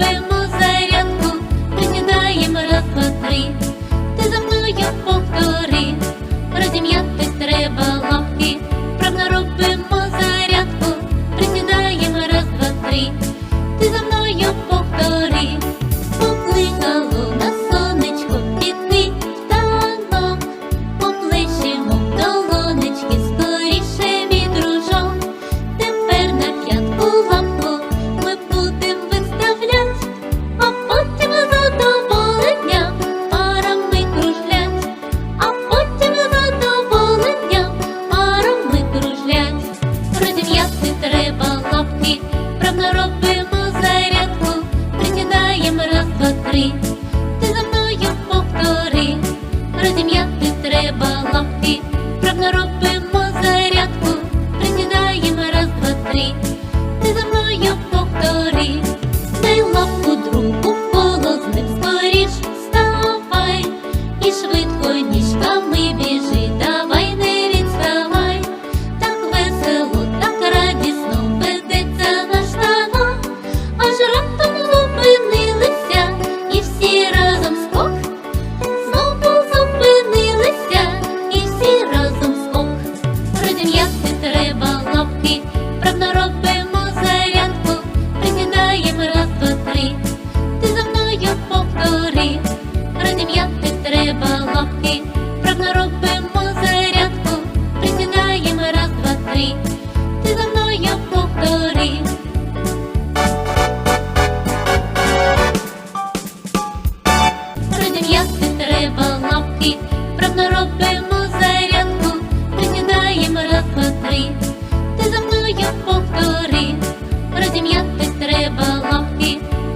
робимо зарядку, присідаємо раз, два, три, ти за мною повтори, розім'ятись треба лапки, правда робимо зарядку, присідаємо раз, два, три, ти за мною повтори, покликало.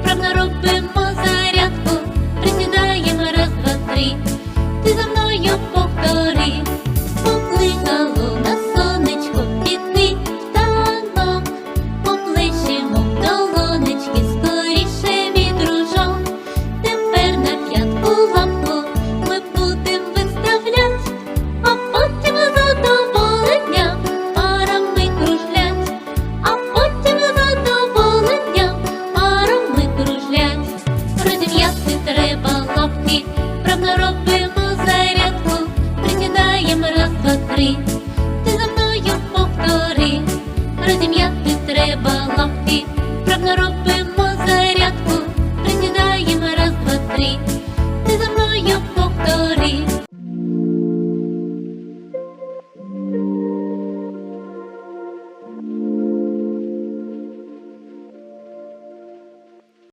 Мати робимо зарядку, присідаємо раз, два, три, ти за мною по. Зарядку присідаємо раз, два, три.